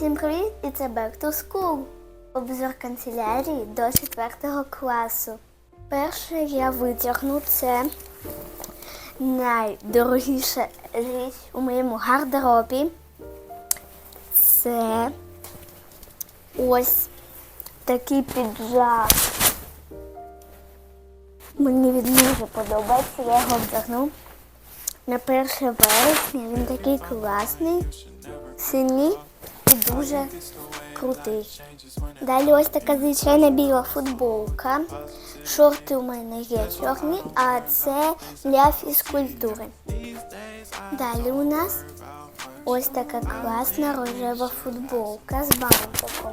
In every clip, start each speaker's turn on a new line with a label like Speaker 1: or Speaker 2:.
Speaker 1: Всім привіт! І це Back to School. Обзор канцелярії до 4 класу. Перше я витягну це найдорогіша річ у моєму гардеробі. Це ось такий піджак. Мені він дуже подобається, я його вдягну. На 1 вересня він такий класний, синій і дуже крутий. Далі ось така звичайна біла футболка. Шорти у мене є чорні, а це для фізкультури. Далі у нас ось така класна рожева футболка з бантиком.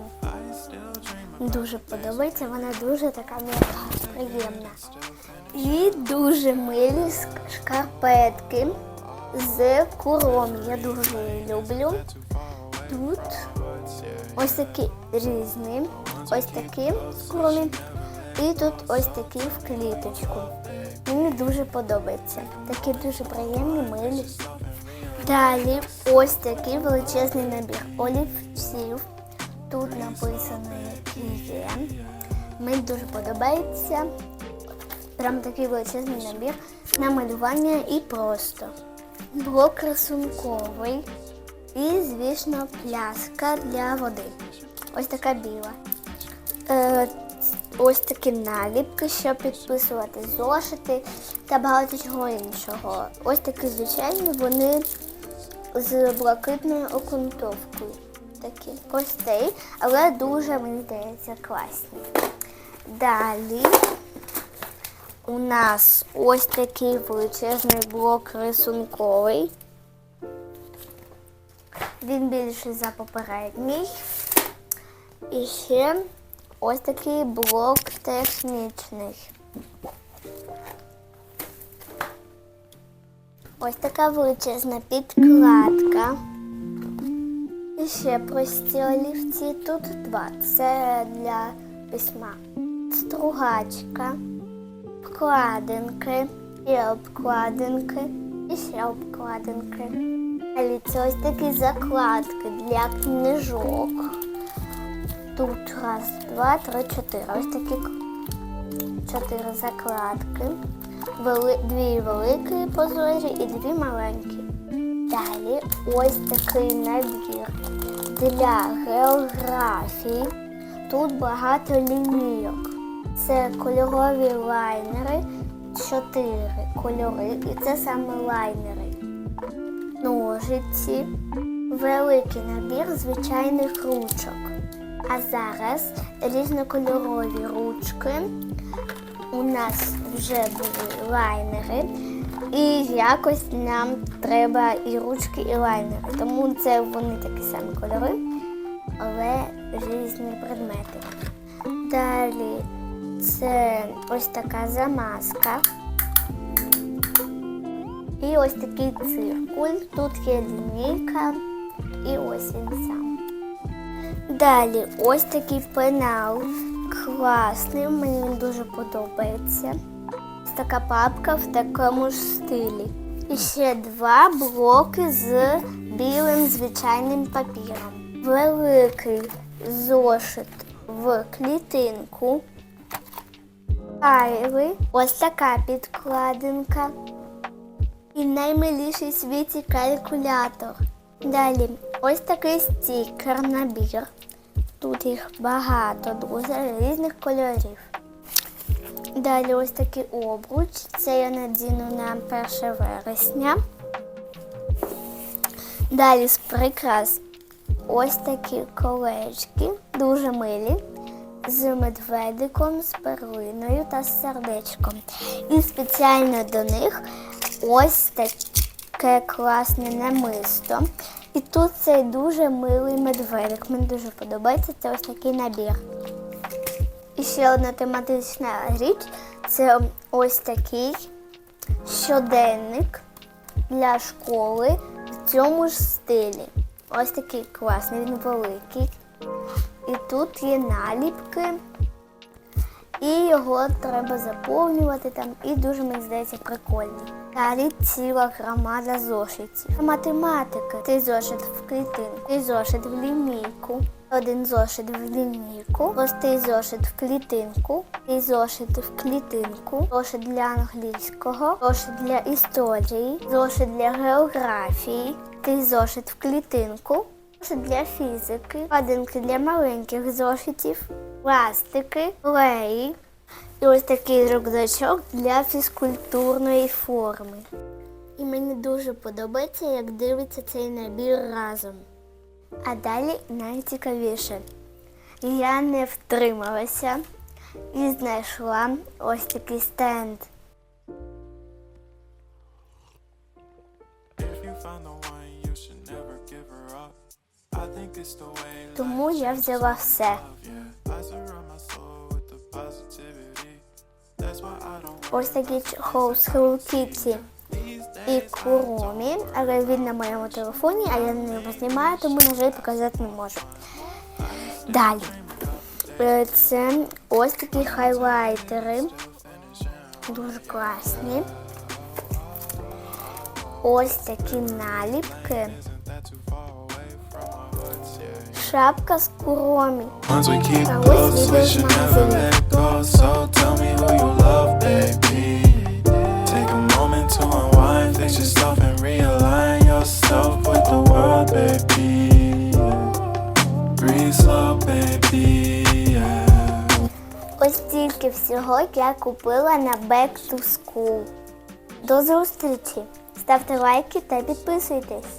Speaker 1: Дуже подобається, вона дуже така м'яка, приємна. І дуже милі шкарпетки з куром. Я дуже її люблю. Тут ось такі різні, ось такі з. І тут ось такі в кліточку. Мені дуже подобається. Такі дуже приємні, милі. Далі ось такий величезний набір олівців. Тут написано, які є. Мені дуже подобається. Прям такий величезний набір на малювання і просто. Блок рисунковий і, звісно, пляшка для води. Ось така біла. Е, ось такі наліпки, щоб підписувати зошити та багато чого іншого. Ось такі звичайні, вони з блакитною окантовкою. Такі костей, але дуже, мені здається, класні. Далі у нас ось такий величезний блок рисунковий. Він більший за попередній. І ще ось такий блок технічний. Ось така величезна підкладка. І ще прості олівці. Тут два. Це для письма. Стругачка, обкладинки, і обкладинки, і ще обкладинки. Це ось такі закладки для книжок. Тут раз, два, три, чотири. Ось такі чотири закладки. Вели, дві великі прозорі і дві маленькі. Далі ось такий набір для географії. Тут багато лінійок. Це кольорові лайнери, чотири кольори, і це саме лайнери. Ножиці, великий набір звичайних ручок. А зараз різнокольорові ручки. У нас вже були лайнери. І якось нам треба і ручки, і лайнери. Тому це вони такі самі кольори, але різні предмети. Далі це ось така замазка. І ось такий циркуль. Тут є лінійка і ось він сам. Далі ось такий пенал. Класний, мені він дуже подобається. Ось така папка в такому ж стилі. І ще два блоки з білим звичайним папіром. Великий зошит в клітинку. Файли. Ось така підкладинка. І наймиліший світі калькулятор. Далі ось такий стікер набір. Тут їх багато, дуже різних кольорів. Далі ось такий обруч. Це я надіну на 1 вересня. Далі з прикрас ось такі колечки, дуже милі, з медведиком, з перлиною та з сердечком. І спеціально до них ось таке класне намисто. І тут цей дуже милий медведик. Мені дуже подобається. Це ось такий набір. І ще одна тематична річ це ось такий щоденник для школи в цьому ж стилі. Ось такий класний, він великий. І тут є наліпки І його треба заповнювати там, і дуже мені здається прикольно. Далі ціла громада зошитів. Математика. Ти зошит в клітинку, ти зошит в лінійку, один зошит в лінійку, простий зошит в клітинку, ти зошит в клітинку, зошит для англійського, зошит для історії, зошит для географії, ти зошит в клітинку. Зошит для фізики, одинки для маленьких зошитів, пластики, клеї і ось такий рюкзачок для фізкультурної форми. І мені дуже подобається, як дивиться цей набір разом. А далі найцікавіше. Я не втрималася і знайшла ось такий стенд. Тому я взяла все. Ось такий чохол з Hello Kitty і Куромі, але він на моєму телефоні, а я на ньому знімаю, тому, на жаль, показати не можу. Далі. Е, Це ось такі хайлайтери. Дуже класні. Ось такі наліпки. Шапка з куромі. Ось відео магазину. Ось стільки всього я купила на Back to School. До зустрічі! Ставте лайки та підписуйтесь.